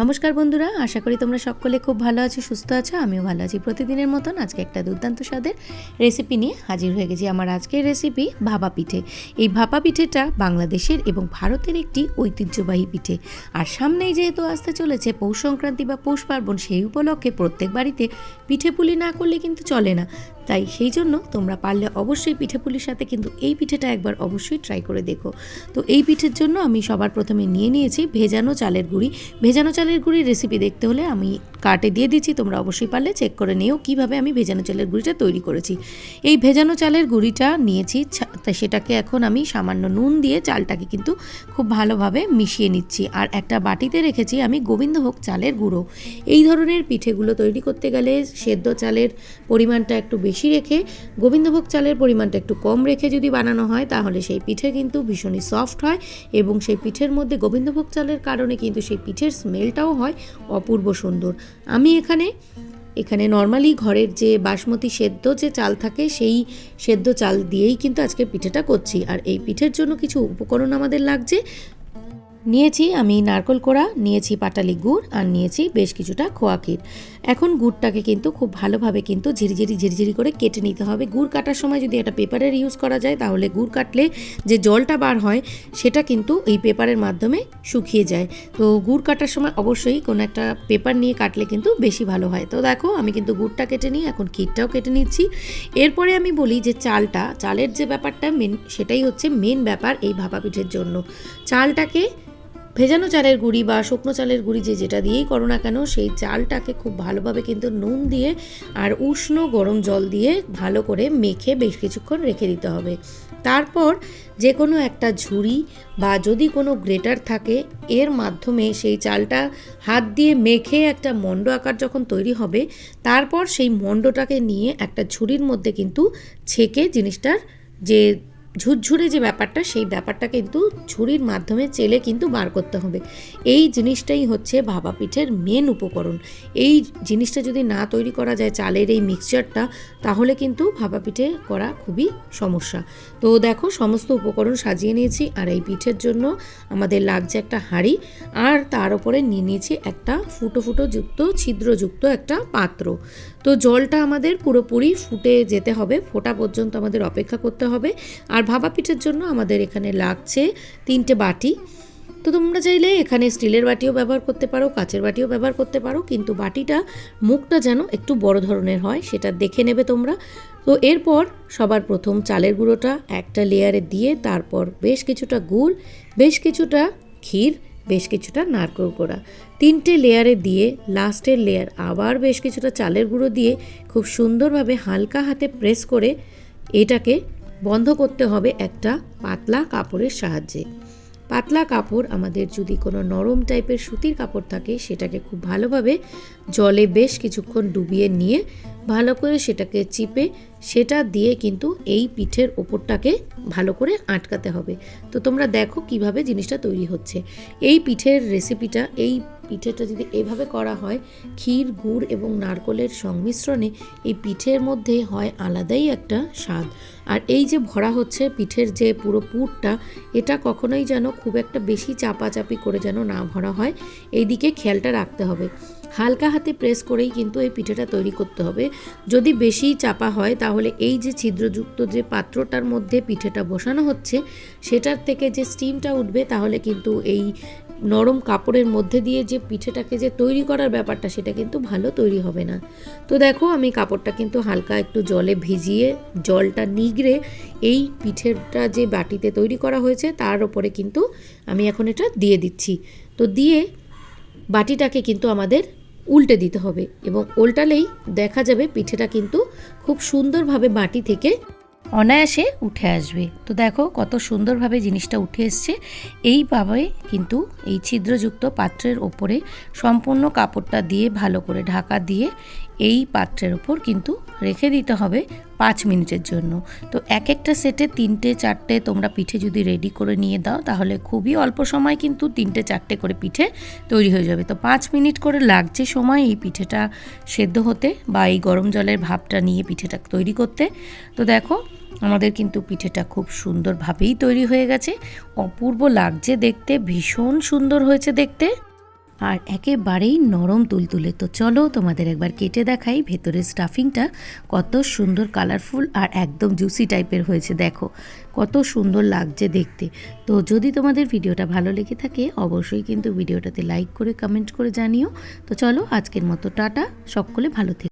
নমস্কার বন্ধুরা, আশা করি তোমরা সকলে খুব ভালো আছো, সুস্থ আছো, আমিও ভালো আছি। প্রতিদিনের মতন আজকে একটা দুর্দান্ত স্বাদের রেসিপি নিয়ে হাজির হয়ে গেছি আমার আজকের রেসিপি ভাপা পিঠে। এই ভাপা পিঠেটা বাংলাদেশের এবং ভারতের একটি ঐতিহ্যবাহী পিঠে। আর সামনেই যেহেতু আসতে চলেছে পৌষ সংক্রান্তি বা পৌষ পার্বণ, সেই উপলক্ষে প্রত্যেক বাড়িতে পিঠে পুলি না করলে কিন্তু চলে না। তাই সেই জন্য তোমরা পারলে অবশ্যই পিঠে পুলির সাথে কিন্তু এই পিঠেটা একবার অবশ্যই ট্রাই করে দেখো। তো এই পিঠের জন্য আমি সবার প্রথমে নিয়ে নিয়েছি ভেজানো চালের গুঁড়ি। ভেজানো চালের গুঁড়ির রেসিপি দেখতে হলে আমি কার্টে দিয়ে দিচ্ছি, তোমরা অবশ্যই পারলে চেক করে নিও কীভাবে আমি ভেজানো চালের গুঁড়িটা তৈরি করেছি। এই ভেজানো চালের গুঁড়িটা নিয়েছি সেটাকে এখন আমি সামান্য নুন দিয়ে চালটাকে কিন্তু খুব ভালোভাবে মিশিয়ে নিচ্ছি। আর একটা বাটিতে রেখেছি আমি গোবিন্দভোগ চালের গুঁড়ো। এই ধরনের পিঠেগুলো তৈরি করতে গেলে সেদ্ধ চালের পরিমাণটা একটু বেশি রেখে গোবিন্দভোগ চালের পরিমাণটা একটু কম রেখে যদি বানানো হয়, তাহলে সেই পিঠে কিন্তু ভীষণই সফট হয় এবং সেই পিঠের মধ্যে গোবিন্দভোগ চালের কারণে কিন্তু সেই পিঠের স্মেলটাও হয় অপূর্ব সুন্দর। আমি এখানে এখানে নর্মালি ঘরের যে বাসমতি সেদ্ধ যে চাল থাকে, সেই সেদ্ধ চাল দিয়েই কিন্তু আজকে পিঠেটা করছি। আর এই পিঠের জন্য কিছু উপকরণ আমাদের লাগছে নিয়েছি আমি নারকল কোড়া, নিয়েছি পাটালি গুড় আর নিয়েছি বেশ কিছুটা খোয়া ক্ষীর। এখন গুড়টাকে কিন্তু খুব ভালোভাবে কিন্তু ঝিরিঝিরি ঝিরিঝিরি করে কেটে নিতে হবে। গুড় কাটার সময় যদি এটা পেপারের ইউজ করা যায়, তাহলে গুড় কাটলে যে জলটা বার হয়, সেটা কিন্তু এই পেপারের মাধ্যমে শুকিয়ে যায়। তো গুড় কাটার সময় অবশ্যই কোনো একটা পেপার নিয়ে কাটলে কিন্তু বেশি ভালো হয়। তো দেখো, আমি কিন্তু গুড়টা কেটে নিই, এখন ক্ষীরটাও কেটে নিচ্ছি। এরপরে আমি বলি যে চালটা, চালের যে ব্যাপারটা মেন সেটাই হচ্ছে মেন ব্যাপার এই ভাপা পিঠের জন্য। চালটাকে ভেজানো চালের গুঁড়ি বা শুকনো চালের গুঁড়ি যে যেটা দিয়েই করো না কেন, সেই চালটাকে খুব ভালোভাবে কিন্তু নুন দিয়ে আর উষ্ণ গরম জল দিয়ে ভালো করে মেখে বেশ কিছুক্ষণ রেখে দিতে হবে। তারপর যে কোনো একটা ঝুড়ি বা যদি কোনো গ্রেটার থাকে, এর মাধ্যমে সেই চালটা হাত দিয়ে মেখে একটা মণ্ড আকার যখন তৈরি হবে, তারপর সেই মণ্ডটাকে নিয়ে একটা ঝুড়ির মধ্যে কিন্তু ছেঁকে জিনিসটার যে ঝুরঝুরে যে ব্যাপারটা, সেই ব্যাপারটা কিন্তু ঝুড়ির মাধ্যমে চেলে কিন্তু বার করতে হবে। এই জিনিসটাই হচ্ছে ভাপা পিঠের মেন উপকরণ। এই জিনিসটা যদি না তৈরি করা যায় চালের এই মিক্সচারটা তাহলে কিন্তু ভাপা পিঠে করা খুবই সমস্যা। তো দেখো, সমস্ত উপকরণ সাজিয়ে নিয়েছি, আর এই পিঠের জন্য আমাদের লাগছে একটা হাঁড়ি, আর তার উপরে নিয়ে নিয়েছি একটা ফুটো ফুটো যুক্ত ছিদ্রযুক্ত একটা পাত্র। তো জলটা আমাদের পুরোপুরি ফুটে যেতে হবে, ফোটা পর্যন্ত আমাদের অপেক্ষা করতে হবে, আর ভাপা পিঠের জন্য আমাদের এখানে লাগছে তিনটে বাটি। তো তোমরা চাইলে এখানে স্টিলের বাটিও ব্যবহার করতে পারো, কাচের বাটিও ব্যবহার করতে পারো, কিন্তু বাটিটা মুখটা যেন একটু বড় ধরনের হয়, সেটা দেখে নেবে তোমরা। তো এরপর সবার প্রথম চালের গুঁড়োটা একটা লেয়ারে দিয়ে তারপর বেশ কিছুটা গুড়, বেশ কিছুটা ক্ষীর, বেশ কিছুটা নারকেল কোড়া। তিনটে লেয়ারে দিয়ে লাস্টের লেয়ার আবার বেশ কিছুটা চালের গুঁড়ো দিয়ে খুব সুন্দরভাবে হালকা হাতে প্রেস করে এটাকে বন্ধ করতে হবে একটা পাতলা কাপড়ের সাহায্যে। পাতলা কাপড় আমাদের যদি কোনো নরম টাইপের সুতির কাপড় থাকে, সেটাকে খুব ভালোভাবে জলে বেশ কিছুক্ষণ ডুবিয়ে নিয়ে ভালো করে সেটাকে চিপে, সেটা দিয়ে কিন্তু এই পিঠের ওপরটাকে ভালো করে আটকাতে হবে। তো তোমরা দেখো কীভাবে জিনিসটা তৈরি হচ্ছে। এই পিঠের রেসিপিটা এই পিঠেটা যদি এভাবে করা হয়, ক্ষীর, গুড় এবং নারকলের সংমিশ্রণে এই পিঠের মধ্যে হয় আলাদাই একটা স্বাদ। আর এই যে ভরা হচ্ছে পিঠের যে পুরো পুরটা, এটা কখনোই যেন খুব একটা বেশি চাপাচাপি করে যেন না ভরা হয়। এই দিকে খেয়ালটা রাখতে হবে। হালকা হাতে প্রেস করেই কিন্তু এই পিঠেটা তৈরি করতে হবে। যদি বেশি চাপা হয়, তাহলে এই যে ছিদ্রযুক্ত যে পাত্রটার মধ্যে পিঠেটা বসানো হচ্ছে, সেটার থেকে যে স্টিমটা উঠবে, তাহলে কিন্তু এই নরম কাপড়ের মধ্যে দিয়ে যে পিঠেটাকে যে তৈরি করার ব্যাপারটা, সেটা কিন্তু ভালো তৈরি হবে না। তো দেখো, আমি কাপড়টা কিন্তু হালকা একটু জলে ভিজিয়ে, জলটা নিগড়ে এই পিঠেটা যে বাটিতে তৈরি করা হয়েছে, তার ওপরে কিন্তু আমি এখন এটা দিয়ে দিচ্ছি। তো দিয়ে বাটিটাকে কিন্তু আমাদের উল্টে দিতে হবে এবং উল্টালেই দেখা যাবে পিঠেটা কিন্তু খুব সুন্দরভাবে বাটি থেকে অনায়াসে উঠে আসবে। তো দেখো কত সুন্দরভাবে জিনিসটা উঠে এসছে। এইভাবে কিন্তু এই ছিদ্রযুক্ত পাত্রের ওপরে সম্পূর্ণ কাপড়টা দিয়ে ভালো করে ঢাকা দিয়ে এই পাত্রের ওপর কিন্তু রেখে দিতে হবে পাঁচ মিনিটের জন্য। তো এক একটা সেটে তিনটে, চারটে তোমরা পিঠে যদি রেডি করে নিয়ে দাও, তাহলে খুবই অল্প সময় কিন্তু তিনটে, চারটে করে পিঠে তৈরি হয়ে যাবে। তো পাঁচ মিনিট করে লাগছে সময় এই পিঠেটা সেদ্ধ হতে বা এই গরম জলের ভাবটা নিয়ে পিঠেটা তৈরি করতে। তো দেখো, আমাদের কিন্তু পিঠেটা খুব সুন্দরভাবেই তৈরি হয়ে গেছে। অপূর্ব লাগছে দেখতে, ভীষণ সুন্দর হয়েছে দেখতে। আর একেবারেই নরম তুলতুলে। তো চলো তোমাদের একবার কেটে দেখাই ভেতরের স্টাফিংটা। কত সুন্দর কালারফুল আর একদম জুসি টাইপের হয়েছে, দেখো। কত সুন্দর লাগছে দেখতে। তো যদি তোমাদের ভিডিওটা ভালো লেগে থাকে, অবশ্যই কিন্তু ভিডিওটাতে লাইক করে, কমেন্ট করে জানিও। তো চলো আজকের মতো, টাটা। সকলে ভালো থেকো।